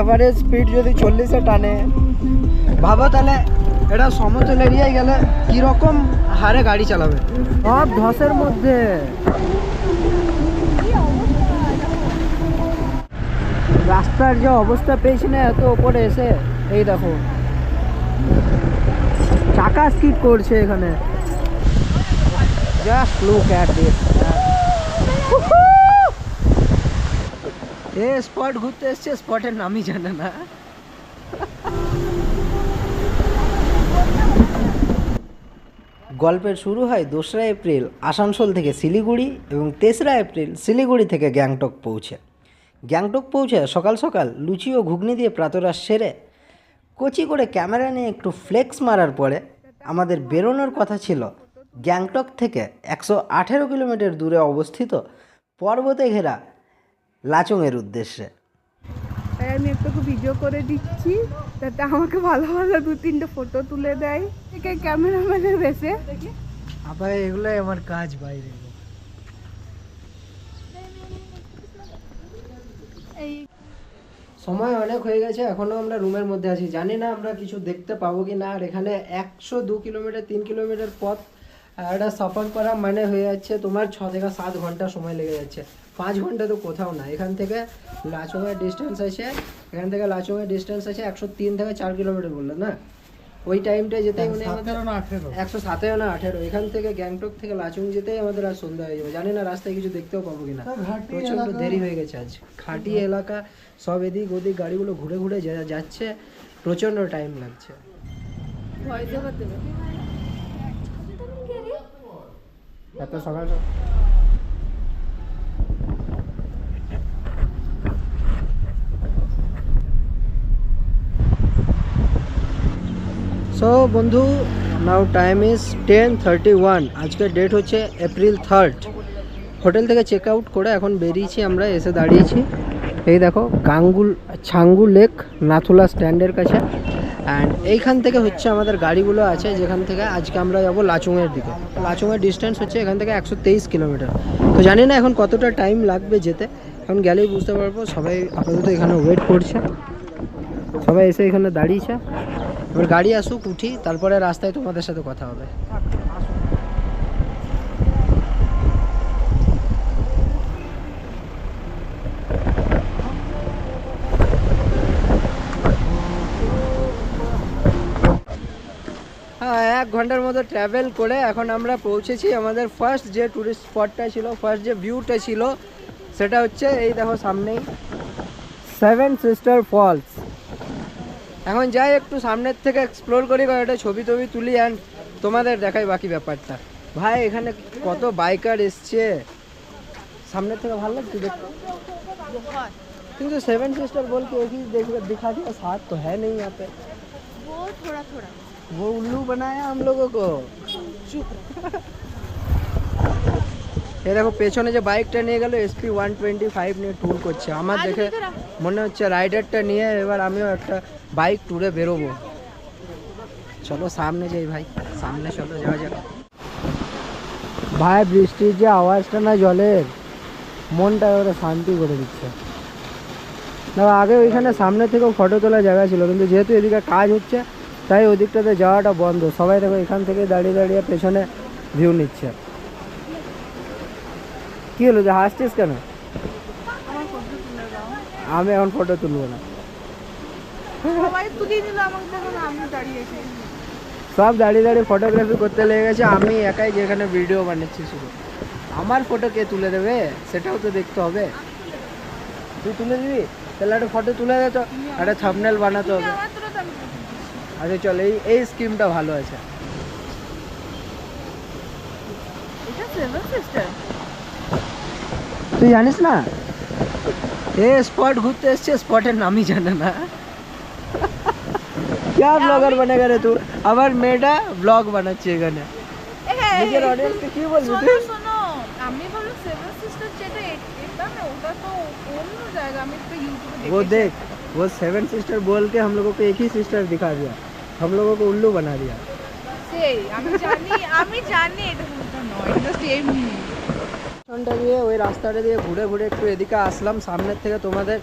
Average speed যদি চল্লিশে টানে, ভাবো তাহলে এটা সমতল এরিয়ায় গেলে কীরকম হারে গাড়ি চালাবে? সব ধসের মধ্যে। রাস্তার যে অবস্থা পেয়েছি না, এত ওপরে এসে, এই দেখো। চাকা স্কিপ করছে এখানে। Just look at this a spot ঘুরতে এসছে, স্পটের নামই জানে না। গল্পের শুরু হয় দোসরা এপ্রিল, আসানসোল থেকে শিলিগুড়ি এবং তেসরা এপ্রিল শিলিগুড়ি থেকে গ্যাংটক পৌঁছে। গ্যাংটক পৌঁছে সকাল সকাল লুচি ও ঘুগনি দিয়ে প্রাতরাশ সেরে, কচি করে ক্যামেরা নিয়ে একটু ফ্লেক্স মারার পরে আমাদের বেরোনোর কথা ছিল গ্যাংটক থেকে একশো আঠেরো কিলোমিটার দূরে অবস্থিত পর্বতে ঘেরা লাচংয়ের উদ্দেশ্যে। তাই আমি একটু ভিডিও করে দিচ্ছি যাতে আমাকে ভালো ভালো দু তিনটে ফটো তুলে দেয়। ঠিক ক্যামেরাম্যানের বেশে আবার এগুলোই আমার কাজ বাইরে। সময় অনেক হয়ে গেছে এখনও আমরা রুমের মধ্যে আছি। জানি না আমরা কিছু দেখতে পাবো কি না আর এখানে একশো দু কিলোমিটার তিন কিলোমিটার পথ এটা সফর করা মানে হয়ে যাচ্ছে তোমার ছ থেকে সাত ঘণ্টা সময় লেগে যাচ্ছে। পাঁচ ঘণ্টা তো কোথাও না। এখান থেকে লাচুংয়ের ডিস্টেন্স আছে এখান থেকে লাচুংয়ের ডিস্টেন্স আছে একশো তিন থেকে চার কিলোমিটার বলল না? ওই টাইমটা যেতেই মানে আমাদের একশো সাতেরো না আঠেরো। এখান থেকে গ্যাংটক থেকে লাচুং যেতেই আমাদের আর সন্ধ্যা হয়ে যাবে। জানি না রাস্তায় কিছু দেখতেও পাবো কিনা। প্রচণ্ড দেরি হয়ে গেছে আজ। খাটি এলাকা সব এদিক ওদিক গাড়িগুলো ঘুরে ঘুরে যা- যাচ্ছে প্রচণ্ড টাইম লাগছে। এত সকাল সকাল সো বন্ধু now time is ten thirty one আজকের ডেট হচ্ছে এপ্রিল থার্ড হোটেল থেকে চেক আউট করে এখন বেরিয়েছি আমরা, এসে দাঁড়িয়েছি। এই দেখো, গাঙ্গুল, ছাঙ্গু লেক নাথুলা স্ট্যান্ডের কাছে। অ্যান্ড এইখান থেকে হচ্ছে আমাদের গাড়িগুলো আছে, যেখান থেকে আজকে আমরা যাব লাচুংয়ের দিকে। লাচুংয়ের ডিস্টেন্স হচ্ছে এখান থেকে একশো তেইশ কিলোমিটার। তো জানি না এখন কতটা টাইম লাগবে যেতে। এখন গেলেই বুঝতে পারব, সবাই আপাতত এখানে ওয়েট করছে। সবাই এসে এখানে দাঁড়িয়েছে। এবার গাড়ি আসুক, উঠি, তারপরে রাস্তায় তোমাদের সাথে কথা হবে। হ্যাঁ এক ঘণ্টার মতো ট্রাভেল করে এখন আমরা পৌঁছেছি আমাদের ফার্স্ট যে টুরিস্ট স্পটটা ছিল ফার্স্ট যে ভিউটা ছিল, সেটা হচ্ছে এই দেখো সামনেই। সেভেন সিস্টার ফলস এখন যাই একটু সামনের থেকে এক্সপ্লোর করি কয়েকটা ছবি টবি তুলি অ্যান্ড তোমাদের দেখাই বাকি ব্যাপারটা ভাই এখানে কত বাইকার এসছে সামনের থেকে ভালো লাগছে দেখতে কিন্তু सेवन सिस्टर बोल के एक ही देख दिखा दिया साथ तो है नहीं यहाँ पे वो थोड़ा थोड़ा वो उल्लू बनाया हम लोगों को এ দেখো পেছনে যে বাইকটা নিয়ে গেল এসপি ওয়ান টোয়েন্টি ফাইভ নিয়ে ট্যুর করছে। আমার দেখে মনে হচ্ছে রাইডারটা নিয়ে এবার আমিও একটা বাইক ট্যুরে বেরোবো। চলো সামনে যাই ভাই সামনে চলো যাওয়া যাক। ভাই বৃষ্টির যে আওয়াজটা না জলের মনটা এবারে শান্তি করে দিচ্ছে। না আগে ওইখানে সামনে থেকেও ফটো তোলার জায়গা ছিল কিন্তু যেহেতু এদিকে কাজ হচ্ছে তাই ওদিকটাতে যাওয়াটা বন্ধ। সবাই দেখো এখান থেকে দাঁড়িয়ে দাঁড়িয়ে পেছনে ভিউ নিচ্ছে। কি হলো যে হাসছিস কেন? আমি এখন ফটো তুলবো না। সব দাঁড়িয়ে দাঁড়িয়ে ফটোগ্রাফি করতে লেগে গেছে আমি একাই যেখানে ভিডিও বানাচ্ছি শুধু। আমার ফটো কে তুলে দেবে? সেটাও তো দেখতে হবে। তুই তুলে দিবি? তাহলে একটা ফটো তুলে দে তো একটা থামনেল বানাতে হবে। আচ্ছা চল এই এই স্কিমটা ভালো আছে। এটা সেভেন সিস্টার তুই জানিস না এ স্পট ঘুরতে এসছে স্পটের নামই জানে না क्या ব্লগার বানেগা রে তুই আবার মেয়েটা ব্লগ বানাচ্ছে এখানে নিজের অডিয়েন্সকে কি বলবি শোনো তুই শোনো আমি ভাবলাম সেভেন সিস্টার যেটা এ- এটা না ওটা তো অন্য জায়গা আমি তো ইউটিউবে वो দেখেছি देख वो सेवन सिस्टर बोल के हम लोगों को एक ही सिस्टर दिखा दिया हम लोगों को उल्लू बना दिया সেই আমি জানি আমি জানি এটা কোনটা নয় জাস্ট এমনি স্টেশনটা দিয়ে, ওই রাস্তাটা দিয়ে ঘুরে ঘুরে একটু এদিকে আসলাম, সামনের থেকে তোমাদের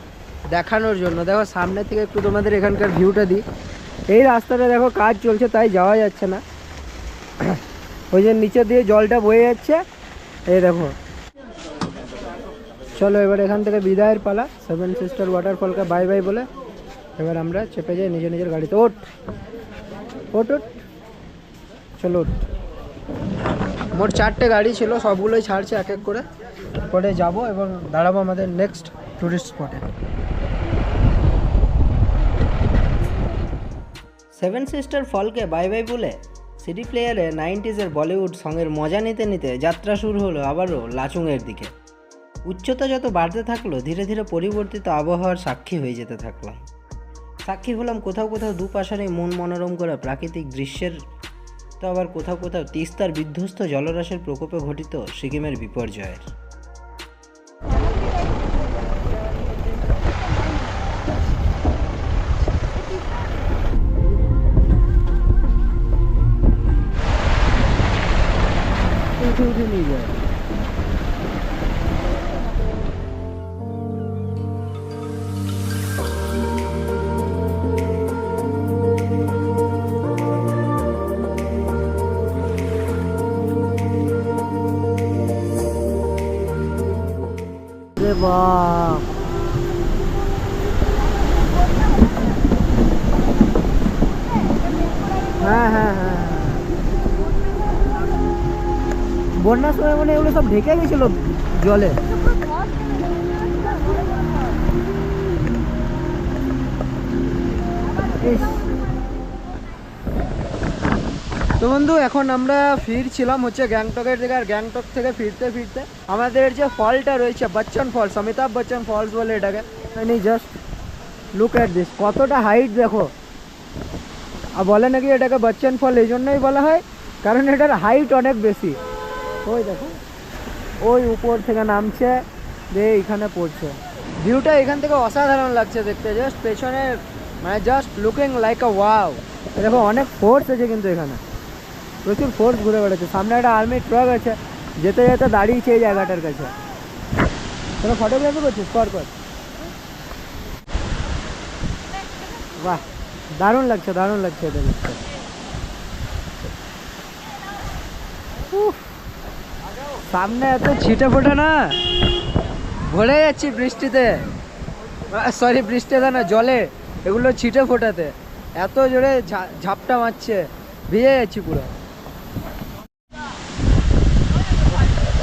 দেখানোর জন্য। দেখো সামনে থেকে একটু তোমাদের এখানকার ভিউটা দিই। এই রাস্তাটা দেখো, কাজ চলছে, তাই যাওয়া যাচ্ছে না। ওই যে নিচে দিয়ে জলটা বয়ে যাচ্ছে। এই দেখো। চলো, এবার এখান থেকে বিদায়ের পালা। সেভেন সিস্টার ওয়াটারফলকে বাই বাই বলে এবার আমরা চেপে যাই নিজের নিজের গাড়িতে। ওঠ! ওঠ ওঠ! চলো, ওঠ! মোট চারটে গাড়ি ছিল, সবগুলোই ছাড়ছে এক এক করে। পরে যাব এবং দাঁড়াবো আমাদের নেক্সট টুরিস্ট স্পটে সেভেন সিস্টার ফলকে বাই বাই বলে সিডি প্লেয়ারে নাইনটিজের বলিউড সঙ্গের মজা নিতে নিতে যাত্রা শুরু হলো আবারও লাচুংয়ের দিকে। উচ্চতা যত বাড়তে থাকল, ধীরে ধীরে পরিবর্তিত আবহাওয়ার সাক্ষী হয়ে যেতে থাকলাম। সাক্ষী হলাম কোথাও কোথাও দুপাশারে মন মনোরম করা প্রাকৃতিক দৃশ্যের তো আবার কোথাও কোথাও তিস্তার বিধ্বস্ত জলরাশের প্রকোপে ঘটিত সিকিমের বিপর্যয়ের। উঠে যায়। রে বাপ হ্যাঁ হ্যাঁ হ্যাঁ হ্যাঁ। বন্যার সময় মানে এগুলো সব ঢেকে গেছিল জলে ইস। তো বন্ধু, এখন আমরা ফিরছিলাম হচ্ছে গ্যাংটকের থেকে আর গ্যাংটক থেকে ফিরতে ফিরতে আমাদের যে ফলটা রয়েছে, বচ্চন ফলস, অমিতাভ বচ্চন ফলস বলে এটাকে মানে জাস্ট লুক অ্যাট দিস কতটা হাইট দেখো। আর বলে নাকি এটাকে বচ্চন ফল এই জন্যই বলা হয়, কারণ এটার হাইট অনেক বেশি। ওই দেখো, ওই উপর থেকে নামছে দিয়ে এখানে পড়ছে। ভিউটা এখান থেকে অসাধারণ লাগছে দেখতে জাস্ট পেছনে মানে just looking like a wow দেখো, অনেক ফোর্স আছে কিন্তু এখানে। প্রচুর ফোর্স ঘুরে বেড়াচ্ছে। সামনে একটা আর্মি ট্রাক আছে, যেতে যেতে দাঁড়িয়েছে এই জায়গাটার কাছে। তোরা ফটোগ্রাফি করছিস? কর কর। বাহ, দারুণ লাগছে দারুণ লাগছে এটা দেখতে। সামনে এত ছিটে ফোটে না? ভরে যাচ্ছি বৃষ্টিতে। সরি বৃষ্টিতে না, জলে। এগুলো ছিটে ফোটাতে। এত জোরে ঝাপটা মারছে। ভিজে যাচ্ছি পুরো।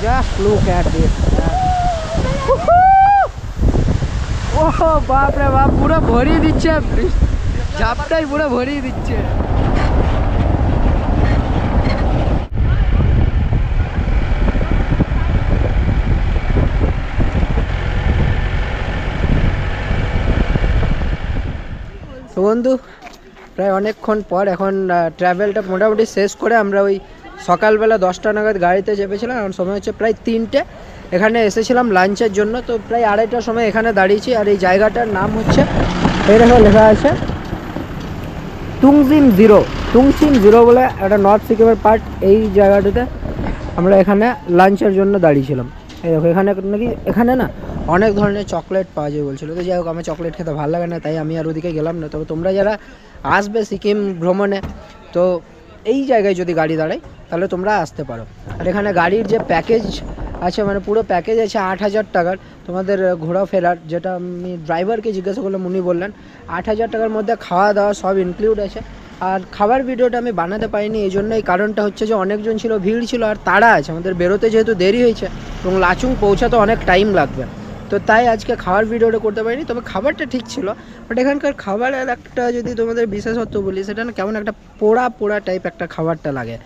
জাস্ট লুক অ্যাট দিস ও বাপ রে বাপ পুরো ভরিয়ে দিচ্ছে ঝাপটাই পুরো ভরিয়ে দিচ্ছে তো বন্ধু, প্রায় অনেকক্ষণ পর এখন ট্রাভেলটা মোটামুটি শেষ করে আমরা ওই সকালবেলা দশটা নাগাদ গাড়িতে চেপেছিলাম, এখন সময় হচ্ছে প্রায় তিনটে। এখানে এসেছিলাম লাঞ্চের জন্য, তো প্রায় আড়াইটার সময় এখানে দাঁড়িয়েছি, আর এই জায়গাটার নাম হচ্ছে এরকম লেখা আছে তুংজিন জিরো। তুংচিন জিরো বলে একটা নর্থ সিকিমের পার্ট, এই জায়গাটাতে আমরা এখানে লাঞ্চের জন্য দাঁড়িয়েছিলাম। এই দেখো, এখানে নাকি, এখানে না অনেক ধরনের চকলেট পাওয়া যায় বলছিল। তো যাই হোক, আমার চকলেট খেতে ভালো লাগে না, তাই আমি আর ওদিকে গেলাম না। তবে তোমরা যারা আসবে সিকিম ভ্রমণে, তো এই জায়গায় যদি গাড়ি দাঁড়ায়, তাহলে তোমরা আসতে পারো। আর এখানে গাড়ির যে প্যাকেজ আছে মানে পুরো প্যাকেজ আছে আট হাজার টাকার, তোমাদের ঘোরাফেরার যেটা আমি ড্রাইভারকে জিজ্ঞাসা করলাম উনি বললেন, আট হাজার টাকার মধ্যে খাওয়া দাওয়া সব ইনক্লুড আছে। আর খাবার ভিডিওটা আমি বানাতে পারিনি, এই জন্য এই কারণটা হচ্ছে যে অনেকজন ছিল, ভিড় ছিল, আর তাড়া আছে, আমাদের বেরোতে যেহেতু দেরি হয়েছে, এবং লাচুং পৌঁছাতে অনেক টাইম লাগবে। তো তাই আজকে খাবার ভিডিওটা করতে পারিনি। তবে খাবারটা ঠিক ছিল। বাট এখানকার খাবারের একটা যদি তোমাদের বিশেষত্ব বলি, সেটা না কেমন একটা পোড়া পোড়া টাইপ একটা খাবারটা লাগে।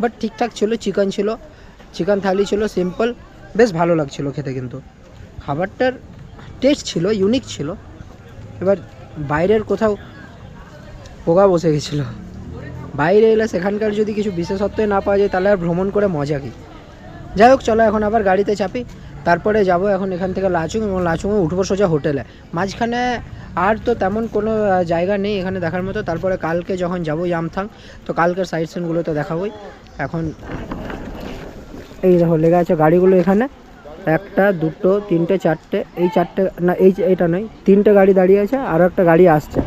বাট ঠিকঠাক ছিল চিকেন ছিল চিকেন থালি ছিল সিম্পল বেশ ভালো লাগছিল খেতে কিন্তু। খাবারটার টেস্ট ছিল ইউনিক ছিল। এবার বাইরের কোথাও পোকা বসে গেছিল। বাইরে এলে সেখানকার যদি কিছু বিশেষত্বই না পাওয়া যায়, তাহলে আর ভ্রমণ করে মজা কি? যাই হোক, চলো এখন আবার গাড়িতে চাপি। তারপরে যাব এখন এখান থেকে লাচুং এবং লাচুংয়ে উঠবো সোজা হোটেলে মাঝখানে আর তো তেমন কোনো জায়গা নেই এখানে দেখার মতো। তারপরে কালকে যখন যাব ইয়ামথাং তো কালকের সাইড সিনগুলো তো দেখাবোই। এখন এই দেখো লেগে আছে গাড়িগুলো এখানে। একটা, দুটো, তিনটে, চারটে, এই চারটে, না, এই এইটা নয়, তিনটে গাড়ি দাঁড়িয়ে আছে আরও একটা গাড়ি আসছে।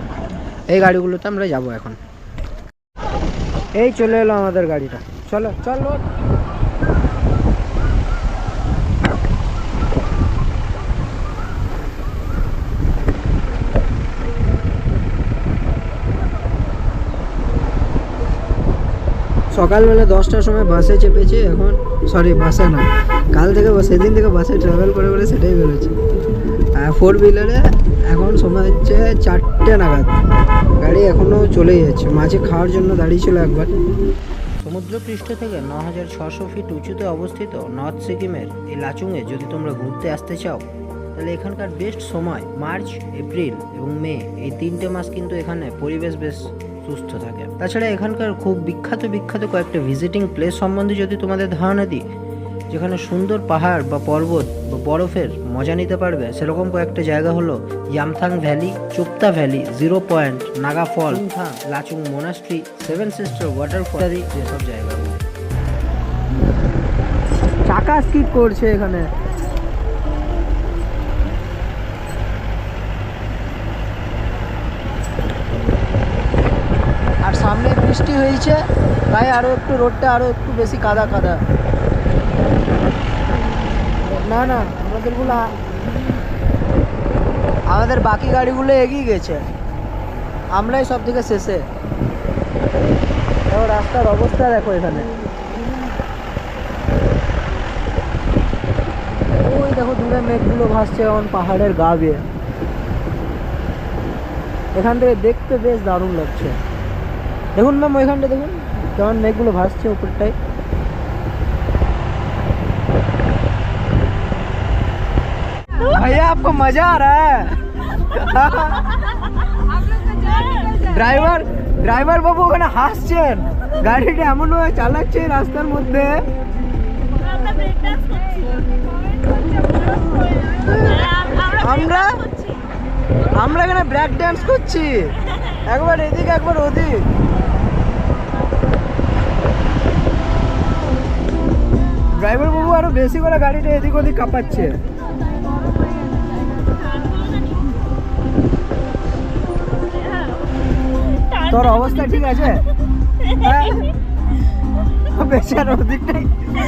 এই গাড়িগুলোতে আমরা যাব এখন। এই চলে এলো আমাদের গাড়িটা। চলো চলো। সকালবেলা দশটার সময় বাসে চেপেছি, এখন সরি বাসে না। কাল থেকে সেদিন থেকে বাসে ট্রাভেল করে করে সেটাই বেরোচ্ছি। ফোর হুইলারে এখন সময় হচ্ছে চারটে নাগাদ। গাড়ি এখনও চলেই যাচ্ছে। মাঝে খাওয়ার জন্য দাঁড়িয়েছিল একবার। সমুদ্রপৃষ্ঠ থেকে ন হাজার ছশো ফিট উঁচুতে অবস্থিত নর্থ সিকিমের এই লাচুংয়ে যদি তোমরা ঘুরতে আসতে চাও, তাহলে এখানকার বেস্ট সময় মার্চ, এপ্রিল এবং মে এই তিনটে মাস কিন্তু এখানে পরিবেশ বেশ সুস্থ থাকে। তাছাড়া এখানকার খুব বিখ্যাত বিখ্যাত কয়েকটা ভিজিটিং প্লেস সম্বন্ধে যদি তোমাদের ধারণা দিই, যেখানে সুন্দর পাহাড় বা পর্বত বা বরফের মজা নিতে পারবে, সেরকম কয়েকটা জায়গা হলো Yumthang valley Chopta valley zero point Naga fall Lachung monastery seven sister waterfall ইত্যাদি যেসব জায়গাগুলো। চাকা স্কিপ করছে এখানে আর সামনে বৃষ্টি হয়েছে তাই আরও একটু রোডটা আরও একটু বেশি কাদা কাদা। না না, আমাদেরগুলো আমাদের বাকি গাড়িগুলো এগিয়ে গেছে। আমরাই সব থেকে শেষে। এবার রাস্তার অবস্থা দেখো এখানে। ওই দেখো, দূরে মেঘগুলো ভাসছে এখন পাহাড়ের গা বেয়ে। এখান থেকে দেখতে বেশ দারুণ লাগছে। দেখুন ম্যাম ওইখানটা দেখুন কেমন মেঘগুলো ভাসছে উপরটায় भैया आपको मजा आ रहा है ড্রাইভার ড্রাইভার বাবু ওখানে হাসছেন গাড়িটা এমন ভাবে চালাচ্ছে এই রাস্তার মধ্যে আমরা আমরা এখানে ব্রেক ড্যান্স করছি একবার এদিক একবার ওদিক ড্রাইভার বাবু আরও বেশি করে গাড়িটা এদিক ওদিক কাঁপাচ্ছে তোর অবস্থা ঠিক আছে হ্যাঁ? বেচার ওদিকটাই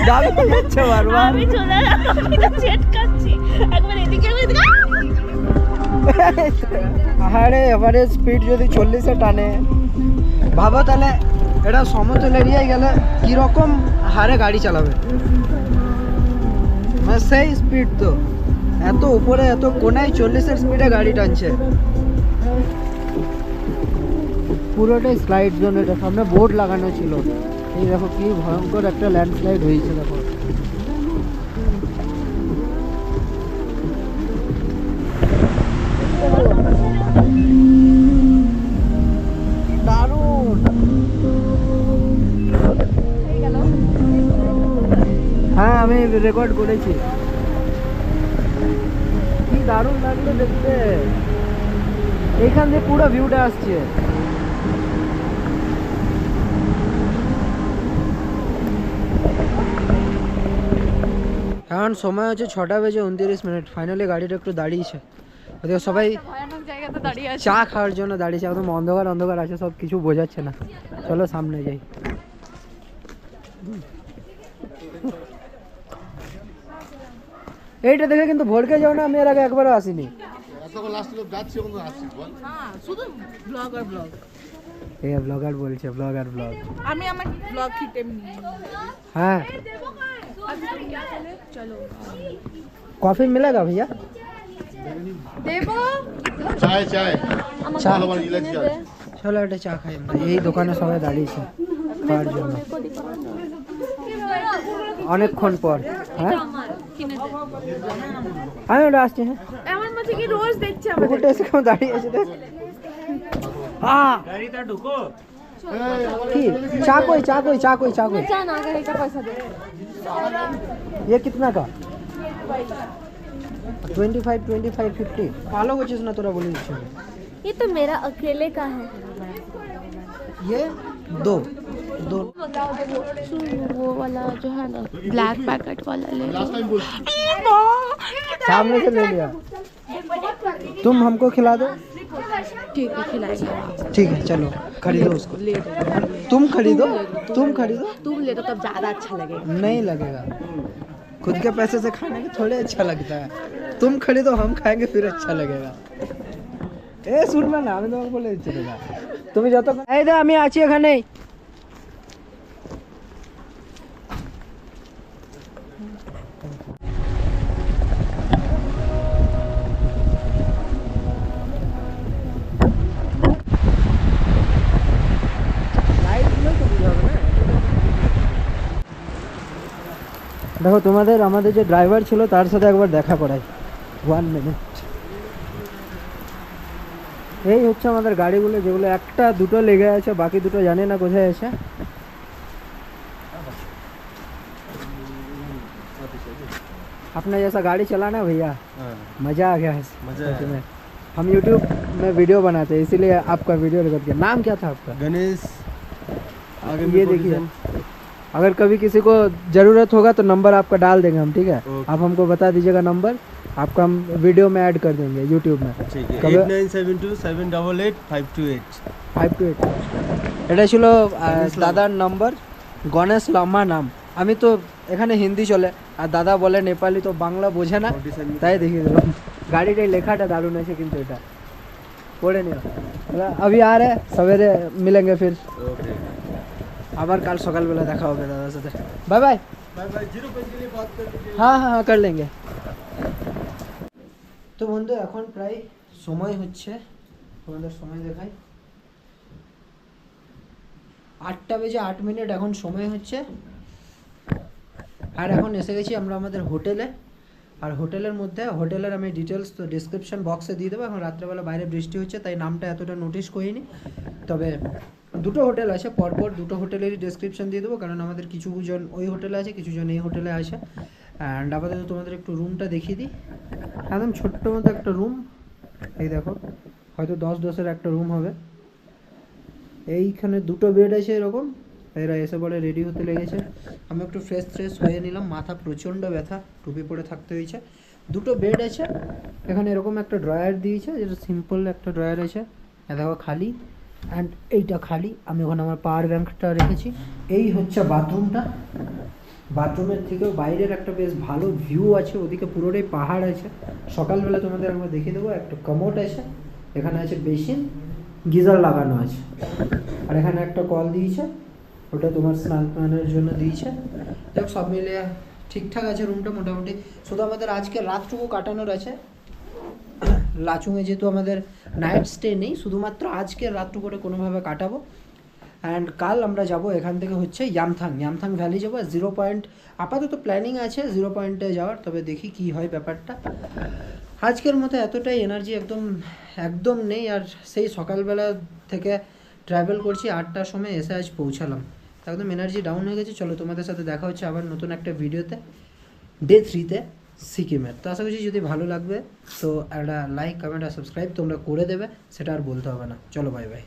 দাবি যাচ্ছে বারবার আমি চলে আমি তো চেটকাচ্ছি। একবার এদিকে একবার এদিকে। পাহাড়ে এভারেজ স্পিড যদি চল্লিশে টানে ভাবো তাহলে এটা সমতল এরিয়ায় গেলে কীরকম হারে গাড়ি চালাবে? মানে সেই স্পিড তো। এত উপরে, এত কোনায় চল্লিশের স্পিডে গাড়ি টানছে। পুরোটাই স্লাইড জোন এটা সামনে বোর্ড লাগানো ছিল। এই দেখো, কি ভয়ঙ্কর একটা ল্যান্ডস্লাইড হয়েছে, দেখো। রেকর্ড করেছি। কি দারুণ লাগল দেখতে। এইখান দিয়ে পুরো ভিউটা আসছে। এখন সময় হচ্ছে ছটা বেজে উনত্রিশ মিনিট। ফাইনালি গাড়িটা একটু দাঁড়িয়েছে। ওদিকে সবাই। চা খাওয়ার জন্য দাঁড়িয়েছে একদম অন্ধকার অন্ধকার আছে সব কিছু বোঝাচ্ছে না। চলো সামনে যাই। এইটা দেখে কিন্তু ভড়কে যাও না আমি এর আগে একবারও আসিনি হ্যাঁ শুধু ব্লগ আর ব্লগ এ ব্লগার বলছে ব্লগার ব্লগ আমি আমার ব্লগ হিট এমনি হ্যাঁ চলো কফি मिलेगा भैया দেবো চায় চায় চা ভালো ভালো ইলাচি আছে চলো একটা চা খাই আমরা। এই দোকানে সবাই দাঁড়িয়েছে খাওয়ার জন্য অনেকক্ষণ পর হ্যাঁ আমি ওটা আসছি হ্যাঁ এমন মধ্যে কি রোজ দেখছে কুকুরটা এসে কেমন দাঁড়িয়ে আছে দেখ আহ! কি চা কই চা কই চা কই চা কই না, আগে এটা পয়সা দে। ये कितना का twenty five twenty five fifty ভালো করছিস না তোরা বলে দিচ্ছি ये तो मेरा अकेले का है ये दो दो वो वाला जो है ना ब्लैक पैकेट वाला ले लो लास्ट टाइम बोल सामने से ले लिया तुम हमको खिला दो ठीक है खिलाएंगे ठीक है चलो खरीदो उसको ले दो तुम खरीदो तुम खरीदो तुम ले दो तब ज़्यादा अच्छा लगेगा नहीं लगेगा खुद के पैसे से खाने के थोड़े अच्छा लगता है तुम खरीदो हम खाएंगे फिर अच्छा लगेगा এ শুনবে না আমি তোমাকে বলে দিচ্ছি দাদা তুমি যত এই দা আমি আছি এখানে দেখো তোমাদের আমাদের যে ড্রাইভার ছিল তার সাথে একবার দেখা করাই ওয়ান মিনিট এই হচ্ছে আমাদের গাড়িগুলো যেগুলো একটা দুটো লেগে আছে বাকি দুটো জানি না কোথায় আছে अपना जैसा गाड़ी चलाना है भैया मज़ा आ गया है मजा सच में हम यूट्यूब में वीडियो बनाते हैं इसीलिए आपका वीडियो रिकॉर्ड किया नाम क्या था आपका गणेश आगे ये देखिए अगर कभी किसी को ज़रूरत होगा तो नंबर आपका डाल देंगे हम ठीक है ओके। आप हमको बता दीजिएगा नंबर आपका हम वीडियो में ऐड कर देंगे यूट्यूब में ঠিক আছে কবে- eight nine seven two seven double eight five two eight five two eight এটা ছিল আহ, দাদার নম্বর গণেশ লাম্মা নাম আমি তো এখানে হিন্দি চলে আর দাদা বলে নেপালি তো বাংলা বোঝে না তাই দেখিয়ে দিলাম গাড়িটাই লেখাটা দারুণ আছে কিন্তু এটা পড়ে নিও अभी आ रहे सवेरे मिलेंगे फिर ওকে আবার কাল সকালবেলা দেখা হবে দাদার সাথে। Bye bye. হ্যাঁ হ্যাঁ হ্যাঁ কার লেগে তো বন্ধু, এখন প্রায় সময় হচ্ছে। তোমাদের সময় দেখাই। আটটা বেজে আট মিনিট এখন সময় হচ্ছে। আর এখন এসে গেছি আমরা আমাদের হোটেলে। আর হোটেলের মধ্যে, হোটেলের আমি ডিটেলস তো ডিসক্রিপশন বক্সে দিয়ে দেবো। এখন রাত্রেবেলা বাইরে বৃষ্টি হচ্ছে, তাই নামটা এতটা নোটিশ করিনি। তবে দুটো হোটেল আছে পরপর দুটো হোটেলেরই ডেসক্রিপশন দিয়ে দেবো, কারণ আমাদের কিছু জন ওই হোটেলে আছে, কিছু জন এই হোটেলে আছে অ্যান্ড আপাতত তোমাদের একটু রুমটা দেখিয়ে দিই। একদম ছোট্ট মতো একটা রুম এই দেখো, হয়তো দশ দশের একটা রুম হবে। এইখানে দুটো বেড আছে এরকম। এরা এসে বলে রেডি হতে লেগেছে। আমি একটু ফ্রেশ ফ্রেশ হয়ে নিলাম, মাথা প্রচণ্ড ব্যথা, টুপি পরে থাকতে হয়েছে। দুটো বেড আছে, এখানে এরকম একটা ড্রয়ার দিয়েছে, যেটা সিম্পল একটা ড্রয়ার আছে। দেখো খালি। অ্যান্ড এইটা খালি, আমি ওখানে আমার পাওয়ার ব্যাঙ্কটা রেখেছি। এই হচ্ছে বাথরুমটা। বাথরুমের থেকেও বাইরের একটা বেশ ভালো ভিউ আছে, ওদিকে পুরোটাই পাহাড় আছে। সকালবেলা তোমাদের আমরা দেখিয়ে দেবো, একটা কমোট আছে, এখানে আছে বেসিন, গিজার লাগানো আছে। আর এখানে একটা কল দিয়েছে, ওটা তোমার স্নান টানের জন্য দিয়েছে। দেখ সব মিলিয়ে ঠিকঠাক আছে রুমটা মোটামুটি। শুধু আমাদের আজকে রাতটুকু কাটানোর আছে লাচুংয়ে যেহেতু আমাদের নাইট স্টে নেই, শুধুমাত্র আজকের আজকে করে কোনোভাবে কাটাবো। অ্যান্ড কাল আমরা যাব এখান থেকে হচ্ছে ইয়ামথাং ইয়ামথাং ভ্যালি যাব জিরো পয়েন্ট আপাতত প্ল্যানিং আছে জিরো পয়েন্টে যাওয়ার, তবে দেখি কি হয় ব্যাপারটা। আজকের মতো এতটাই এনার্জি একদম একদম নেই। আর সেই সকালবেলা থেকে ট্রাভেল করছি, আটটার সময় এসে আজ পৌঁছালাম। একদম এনার্জি ডাউন হয়ে গেছে। চলো তোমাদের সাথে দেখা হচ্ছে আবার নতুন একটা ভিডিওতে ডে থ্রিতে সিকিমের। তো আশা করছি যদি ভালো লাগবে, তো একটা লাইক কমেন্ট আর সাবস্ক্রাইব তোমরা করে দেবে, সেটা আর বলতে হবে না। চলো বাই বাই